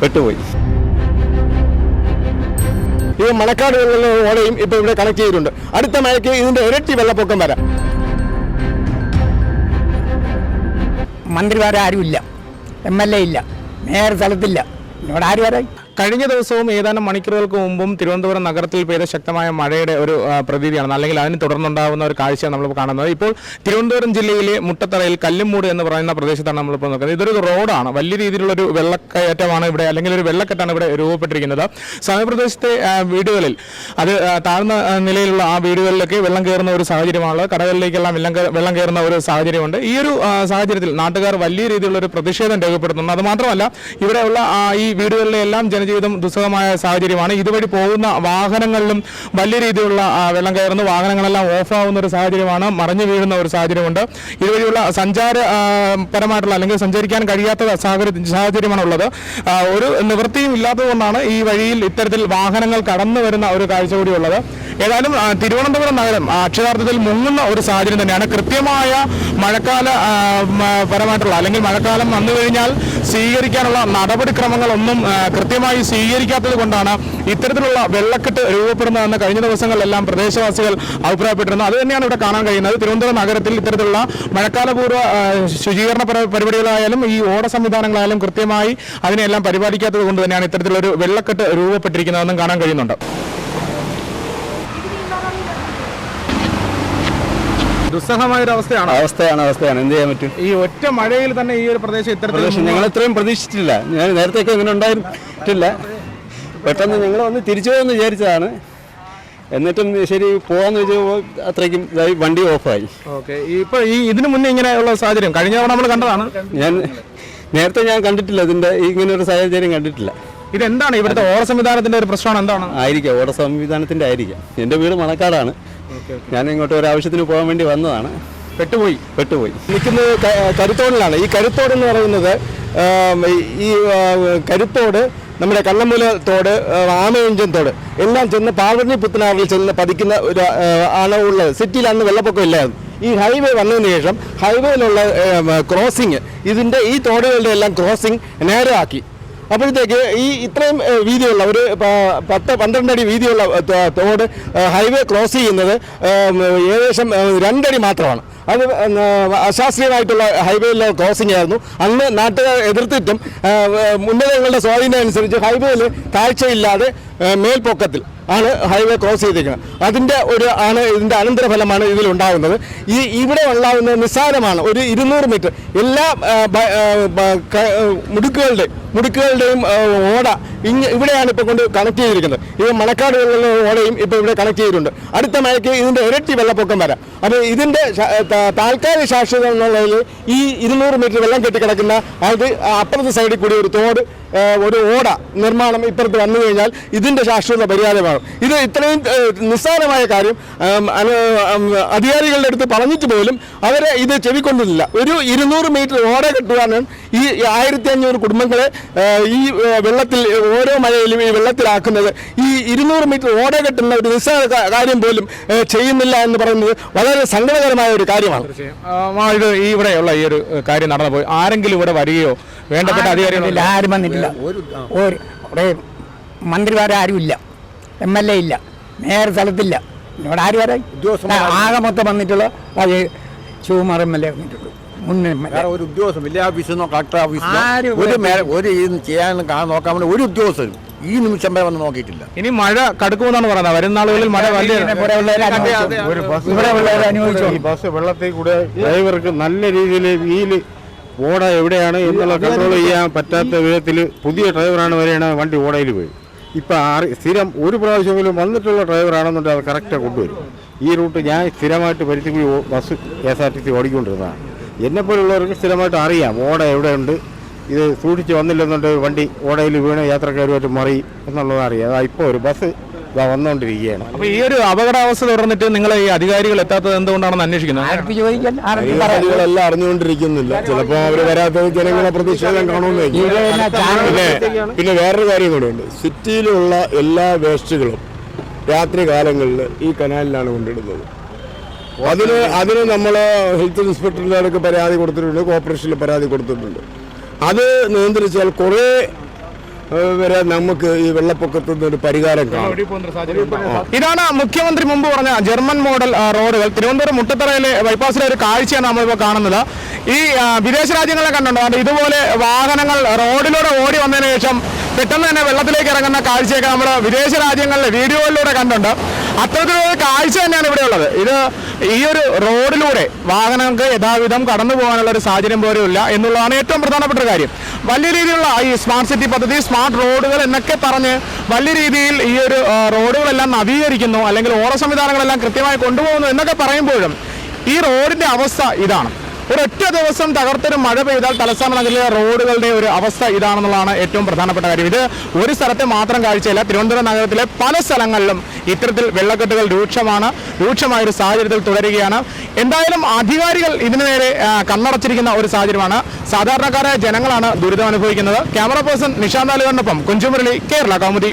പെട്ടുപോയി. ഈ മണക്കാട് ഓടയും ഇപ്പോൾ ഇവിടെ കണക്ട് ചെയ്തിട്ടുണ്ട്. അടുത്ത മഴയ്ക്ക് ഇതിന്റെ ഇരട്ടി വെള്ളപ്പൊക്കം വരാം. മന്ത്രിമാരാരുമില്ല. എം എൽ എ ഇല്ല. മേയർ സ്ഥലത്തില്ല. ഇവിടെ ആര് വരായി കഴിഞ്ഞ ദിവസവും ഏതാനും മണിക്കൂറുകൾക്ക് മുമ്പും തിരുവനന്തപുരം നഗരത്തിൽ പെയ്ത ശക്തമായ മഴയുടെ ഒരു പ്രതീതിയാണ്. അല്ലെങ്കിൽ അതിന് തുടർന്നുണ്ടാകുന്ന ഒരു കാഴ്ചയാണ് നമ്മൾ കാണുന്നത്. ഇപ്പോൾ തിരുവനന്തപുരം ജില്ലയിലെ മുട്ടത്തറയിൽ കല്ലുമൂട് എന്ന് പറയുന്ന പ്രദേശത്താണ് നമ്മളിപ്പോൾ നോക്കുന്നത്. ഇതൊരു റോഡാണ്. വലിയ രീതിയിലുള്ള ഒരു വെള്ളക്കയറ്റമാണ് ഇവിടെ അല്ലെങ്കിൽ ഒരു വെള്ളക്കെട്ടാണ് ഇവിടെ രൂപപ്പെട്ടിരിക്കുന്നത്. സമീപപ്രദേശത്തെ വീടുകളിൽ അത് താഴ്ന്ന നിലയിലുള്ള ആ വീടുകളിലൊക്കെ വെള്ളം കയറുന്ന ഒരു സാഹചര്യമാണുള്ളത്. കടകളിലേക്കെല്ലാം വെള്ളം വെള്ളം കയറുന്ന ഒരു സാഹചര്യമുണ്ട്. ഈ ഒരു സാഹചര്യത്തിൽ നാട്ടുകാർ വലിയ രീതിയിലുള്ള ഒരു പ്രതിഷേധം രേഖപ്പെടുത്തുന്നു അത് മാത്രമല്ല ഇവിടെയുള്ള ഈ വീടുകളിലെ എല്ലാം ജനജീവിതം ദുസ്സഹമായ സാഹചര്യമാണ്. ഇതുവഴി പോകുന്ന വാഹനങ്ങളിലും വലിയ രീതിയിലുള്ള വെള്ളം കയറുന്നു. വാഹനങ്ങളെല്ലാം ഓഫാവുന്ന ഒരു സാഹചര്യമാണ്. മറിഞ്ഞു വീഴുന്ന ഒരു സാഹചര്യമുണ്ട്. ഇതുവഴിയുള്ള സഞ്ചാര പരമായിട്ടുള്ള അല്ലെങ്കിൽ സഞ്ചരിക്കാൻ കഴിയാത്ത സാഹചര്യ സാഹചര്യമാണ് ഉള്ളത് ഒരു നിവൃത്തിയും ഇല്ലാത്തതുകൊണ്ടാണ് ഈ വഴിയിൽ ഇത്തരത്തിൽ വാഹനങ്ങൾ കടന്നു വരുന്ന ഒരു കാഴ്ച കൂടി ഉള്ളത് ഏതായാലും തിരുവനന്തപുരം നഗരം അക്ഷരാർത്ഥത്തിൽ മുങ്ങുന്ന ഒരു സാഹചര്യം തന്നെയാണ്. കൃത്യമായ മഴക്കാല പരമായിട്ടുള്ള അല്ലെങ്കിൽ മഴക്കാലം വന്നു കഴിഞ്ഞാൽ സ്വീകരിക്കാനുള്ള നടപടിക്രമങ്ങളൊന്നും കൃത്യമായി സ്വീകരിക്കാത്തത് കൊണ്ടാണ് ഇത്തരത്തിലുള്ള വെള്ളക്കെട്ട് രൂപപ്പെടുന്നതെന്ന് കഴിഞ്ഞ ദിവസങ്ങളിലെല്ലാം പ്രദേശവാസികൾ അഭിപ്രായപ്പെട്ടിരുന്നു. അത് തന്നെയാണ് ഇവിടെ കാണാൻ കഴിയുന്നത്. തിരുവനന്തപുരം നഗരത്തിൽ ഇത്തരത്തിലുള്ള മഴക്കാലപൂർവ ശുചീകരണ പരിപാടികളായാലും ഈ ഓട സംവിധാനങ്ങളായാലും കൃത്യമായി അതിനെല്ലാം പരിപാലിക്കാത്തത് കൊണ്ട് തന്നെയാണ് ഇത്തരത്തിലൊരു വെള്ളക്കെട്ട് രൂപപ്പെട്ടിരിക്കുന്നതെന്നും കാണാൻ കഴിയുന്നുണ്ട്. ദുസ്സഹമായ ഒരു അവസ്ഥയാണ് അവസ്ഥയാണ്. അവസ്ഥയാണ് എന്ത് ചെയ്യാൻ പറ്റും? ഈ ഒറ്റ മഴയിൽ തന്നെ ഈ ഒരു പ്രദേശം ഇത്തരത്തിൽ ഞങ്ങൾ ഇത്രയും പ്രതീക്ഷിച്ചിട്ടില്ല. ഞാൻ നേരത്തേക്ക് ഇങ്ങനെ ഉണ്ടായിട്ടില്ല. പെട്ടെന്ന് ഞങ്ങൾ വന്ന് തിരിച്ചു പോകുമെന്ന് വിചാരിച്ചതാണ്. എന്നിട്ടും ശരി പോവാന്ന് വെച്ചാൽ അത്രയ്ക്കും ഇതായി വണ്ടി ഓഫായി. ഓക്കെ. ഇപ്പൊ ഈ ഇതിനു മുന്നേ ഇങ്ങനെയുള്ള സാഹചര്യം കഴിഞ്ഞ തവണ നമ്മൾ കണ്ടതാണ്. ഞാൻ നേരത്തെ ഞാൻ കണ്ടിട്ടില്ല ഇതിന്റെ ഇങ്ങനെ ഒരു സാഹചര്യം കണ്ടിട്ടില്ല. ഇതെന്താണ് ഇവിടുത്തെ ഓട സംവിധാനത്തിന്റെ ഒരു പ്രശ്നമാണ് എന്താണ്? ആയിരിക്കാം ഓട സംവിധാനത്തിന്റെ ആയിരിക്കാം. എന്റെ വീട് മണക്കാടാണ്. ഞാൻ ഇങ്ങോട്ട് ഒരു ആവശ്യത്തിന് പോകാൻ വേണ്ടി വന്നതാണ്. പെട്ടുപോയി. പെട്ടുപോയി. നിൽക്കുന്നത് കരുത്തോടിലാണ്. ഈ കരുത്തോട് എന്ന് പറയുന്നത് ഈ കരുത്തോട് നമ്മുടെ കണ്ണമൂല തോട് ആമയഞ്ചൻ തോട് എല്ലാം ചെന്ന് പാർവതി പുത്തനാറിൽ ചെന്ന് പതിക്കുന്ന ഒരു ആണ് ഉള്ളത്. സിറ്റിയിൽ അന്ന് വെള്ളപ്പൊക്കം ഇല്ലായിരുന്നു. ഈ ഹൈവേ വന്നതിന് ശേഷം ഹൈവേയിലുള്ള ക്രോസിങ് ഇതിന്റെ ഈ തോടുകളുടെ എല്ലാം ക്രോസിങ് നേരെയാക്കി. അപ്പോഴത്തേക്ക് ഈ ഇത്രയും വീതിയുള്ള ഒരു പത്ത് പന്ത്രണ്ട് അടി വീതിയുള്ള തോട് ഹൈവേ ക്രോസ് ചെയ്യുന്നത് ഏകദേശം രണ്ടടി മാത്രമാണ്. അത് അശാസ്ത്രീയമായിട്ടുള്ള ഹൈവേയിലെ ക്രോസിംഗ് ആയിരുന്നു. അന്ന് നാട്ടുകാർ എതിർത്തിട്ടും ഉന്നതങ്ങളുടെ സ്വാധീനം അനുസരിച്ച് ഹൈവേയിൽ താഴ്ചയില്ലാതെ മേൽപ്പൊക്കത്തിൽ ആണ് ഹൈവേ ക്രോസ് ചെയ്തിരിക്കുന്നത്. അതിന്റെ ഒരു ആണ് ഇതിന്റെ അനന്തരഫലമാണ് ഇതിലുണ്ടാകുന്നത് ഈ ഇവിടെ ഉണ്ടാകുന്ന നിസ്സാരമാണ് ഒരു ഇരുന്നൂറ് മീറ്റർ. എല്ലാ ആ, മുടുക്കുകളുടെയും ഓട ഇങ്ങ ഇവിടെയാണ് ഇപ്പോൾ കൊണ്ട് കണക്ട് ചെയ്തിരിക്കുന്നത്. ഇത് മണക്കാട് വെള്ളമുള്ള ഓടയും ഇപ്പോൾ ഇവിടെ കണക്ട് ചെയ്തിട്ടുണ്ട്. അടുത്ത മഴയ്ക്ക് ഇതിന്റെ ഇരട്ടി വെള്ളപ്പൊക്കം വരാം. അപ്പോൾ ഇതിന്റെ താൽക്കാലിക സാക്ഷ്യത എന്നുള്ളതിൽ ഈ ഇരുന്നൂറ് മീറ്റർ വെള്ളം കെട്ടിക്കിടക്കുന്ന അത് അപ്പുറത്തെ സൈഡിൽ കൂടി ഒരു തോട് ഒരു ഓട നിർമ്മാണം ഇപ്പുറത്ത് വന്നു കഴിഞ്ഞാൽ ഇതിന്റെ ശാശ്വത പരിഹാരമാകും. ഇത് ഇത്രയും നിസ്സാരമായ കാര്യം അധികാരികളുടെ അടുത്ത് പറഞ്ഞിട്ട് പോലും അവരെ ഇത് ചെവിക്കൊണ്ടില്ല. ഒരു ഇരുന്നൂറ് മീറ്റർ ഓട കെട്ടുവാണ് ഈ ആയിരത്തി അഞ്ഞൂറ് കുടുംബങ്ങളെ ഈ വെള്ളത്തിൽ ഓരോ മഴയിലും ഈ വെള്ളത്തിലാക്കുന്നത് ഈ ഇരുന്നൂറ് മീറ്റർ ഓട കെട്ടുന്ന ഒരു നിസ്സാര കാര്യം പോലും ചെയ്യുന്നില്ല എന്ന് പറയുന്നത് വളരെ സങ്കടകരമായ ഒരു കാര്യമാണ്. ഇത് ഇവിടെയുള്ള ഈ ഒരു കാര്യം നടന്നു പോയി. ആരെങ്കിലും ഇവിടെ വരികയോ വേണ്ടപ്പെട്ട അധികാരികൾ ആരും വന്നിട്ടില്ല. ഒരു ഇവിടെ മന്ത്രിമാരാരുമില്ല എം എൽ എ ഇല്ല. മേയർ സ്ഥലത്തില്ല. ഇവിടെ ആര് വരായി ആകെ മൊത്തം വന്നിട്ടുള്ള അത് ശിവകുമാർ എം എൽ എ വന്നിട്ടുള്ളൂ. വേറെ ഒരു ഉദ്യോഗസ്ഥൻ വില്ലേജ് ഓഫീസിന്നോ കളക്ടർ ഓഫീസിന്നോ ആരും ഒരു മേ- ഒരു ഇത് ചെയ്യാൻ നോക്കാൻ വേണ്ടി ഒരു ഉദ്യോഗസ്ഥരും ഈ നിമിഷം വരെ വന്ന് നോക്കിയിട്ടില്ല. ഇനി മഴ കടുക്കുമെന്നാണ് പറയുന്നത്. വരുന്ന നാളുകളിൽ മഴ വലിയ ഉള്ളവർ അനുഭവിച്ചു. ഈ ബസ് വെള്ളത്തിൽ കൂടെ ഡ്രൈവർക്ക് നല്ല രീതിയിൽ വീൽ ഓട എവിടെയാണ് എന്നുള്ള കൺട്രോൾ ചെയ്യാൻ പറ്റാത്ത വിധത്തിൽ പുതിയ ഡ്രൈവറാണ് വരെയാണ് വണ്ടി ഓടയിൽ പോയി. ഇപ്പം ആറി സ്ഥിരം ഒരു പ്രാവശ്യമെങ്കിലും വന്നിട്ടുള്ള ഡ്രൈവറാണെന്നുണ്ടെങ്കിൽ അത് കറക്റ്റ് കൊണ്ടുവരും. ഈ റൂട്ട് ഞാൻ സ്ഥിരമായിട്ട് പരിസ്ഥിതി bus K S R T C ഓടിക്കൊണ്ടിരുന്നതാണ്. എന്നെപ്പോലുള്ളവർക്ക് സ്ഥിരമായിട്ട് അറിയാം. ഓട എവിടെയുണ്ട്? ഇത് സൂക്ഷിച്ച് വന്നില്ലെന്നുണ്ടെങ്കിൽ വണ്ടി. ഓടയിൽ വീണ് യാത്രക്കാരുമായിട്ട് മറിയും എന്നുള്ളത് അറിയാം. അതാ ഇപ്പോൾ ഒരു ബസ് ഇതാ വന്നുകൊണ്ടിരിക്കുകയാണ് അപ്പൊ ഈ ഒരു അപകടാവസ്ഥ തുടർന്നിട്ട് നിങ്ങൾ ഈ അധികാരികൾ എത്താത്തത് എന്തുകൊണ്ടാണെന്ന് അന്വേഷിക്കുന്നത്? അറിഞ്ഞുകൊണ്ടിരിക്കുന്നില്ല. ചിലപ്പോൾ അവർ വരാത്തത് ജനങ്ങളെ പ്രതിഷേധം കാണുമെന്ന് പിന്നെ വേറൊരു കാര്യം കൂടെ ഉണ്ട്. സിറ്റിയിലുള്ള എല്ലാ വേസ്റ്റുകളും രാത്രി കാലങ്ങളിൽ ഈ കനാലിലാണ് കൊണ്ടിടുന്നത്. അതിന് അതിന് നമ്മൾ ഹെൽത്ത് ഇൻസ്പെക്ടറുടെ അടുക്ക് പരാതി കൊടുത്തിട്ടുണ്ട് കോർപ്പറേഷനിൽ പരാതി കൊടുത്തിട്ടുണ്ട്. അത് നിയന്ത്രിച്ചാൽ കുറേ വരെ നമുക്ക് ഈ വെള്ളപ്പൊക്കത്തിൽ നിന്ന് ഒരു പരിഹാരം കാണും. ഇതാണ് മുഖ്യമന്ത്രി മുമ്പ് പറഞ്ഞ ജർമ്മൻ മോഡൽ റോഡുകൾ. തിരുവനന്തപുരം മുട്ടത്തറയിലെ ബൈപ്പാസിലെ ഒരു കാഴ്ചയാണ് നമ്മളിപ്പോൾ കാണുന്നത്. ഈ വിദേശ രാജ്യങ്ങളെ കണ്ടുണ്ടോ അത് ഇതുപോലെ വാഹനങ്ങൾ റോഡിലൂടെ ഓടി വന്നതിന് ശേഷം പെട്ടെന്ന് തന്നെ വെള്ളത്തിലേക്ക് ഇറങ്ങുന്ന കാഴ്ചയൊക്കെ നമ്മൾ വിദേശ രാജ്യങ്ങളിലെ വീഡിയോയിലൂടെ കണ്ടുണ്ട് അത്തരത്തിലൊരു കാഴ്ച തന്നെയാണ് ഇവിടെ ഉള്ളത്. ഇത് ഈ ഒരു റോഡിലൂടെ വാഹനങ്ങൾക്ക് യഥാവിധം കടന്നു പോകാനുള്ള ഒരു സാഹചര്യം പോലും ഇല്ല എന്നുള്ളതാണ് ഏറ്റവും പ്രധാനപ്പെട്ട ഒരു കാര്യം. വലിയ രീതിയിലുള്ള ഈ സ്മാർട്ട് സിറ്റി പദ്ധതി സ്മാർട്ട് റോഡുകൾ എന്നൊക്കെ പറഞ്ഞ് വലിയ രീതിയിൽ ഈ ഒരു റോഡുകളെല്ലാം നവീകരിക്കുന്നു അല്ലെങ്കിൽ ഓറ സംവിധാനങ്ങളെല്ലാം കൃത്യമായി കൊണ്ടുപോകുന്നു എന്നൊക്കെ പറയുമ്പോഴും ഈ റോഡിന്റെ അവസ്ഥ ഇതാണ്. ഒരൊറ്റ ദിവസം തകർത്തൊരു മഴ പെയ്താൽ തലസ്ഥാന നഗരിലെ റോഡുകളുടെ ഒരു അവസ്ഥ ഇതാണെന്നുള്ളതാണ് ഏറ്റവും പ്രധാനപ്പെട്ട കാര്യം. ഇത് ഒരു സ്ഥലത്തെ മാത്രം കാഴ്ചയില്ല തിരുവനന്തപുരം നഗരത്തിലെ പല സ്ഥലങ്ങളിലും ഇത്തരത്തിൽ വെള്ളക്കെട്ടുകൾ രൂക്ഷമാണ് രൂക്ഷമായ ഒരു സാഹചര്യത്തിൽ തുടരുകയാണ്. എന്തായാലും അധികാരികൾ ഇതിനു നേരെ കണ്ണടച്ചിരിക്കുന്ന ഒരു സാഹചര്യമാണ്. സാധാരണക്കാരായ ജനങ്ങളാണ് ദുരിതം അനുഭവിക്കുന്നത് ക്യാമറ പേഴ്സൺ നിഷാന്ത് കുഞ്ചുമുരളി കേരള കൗമുദി.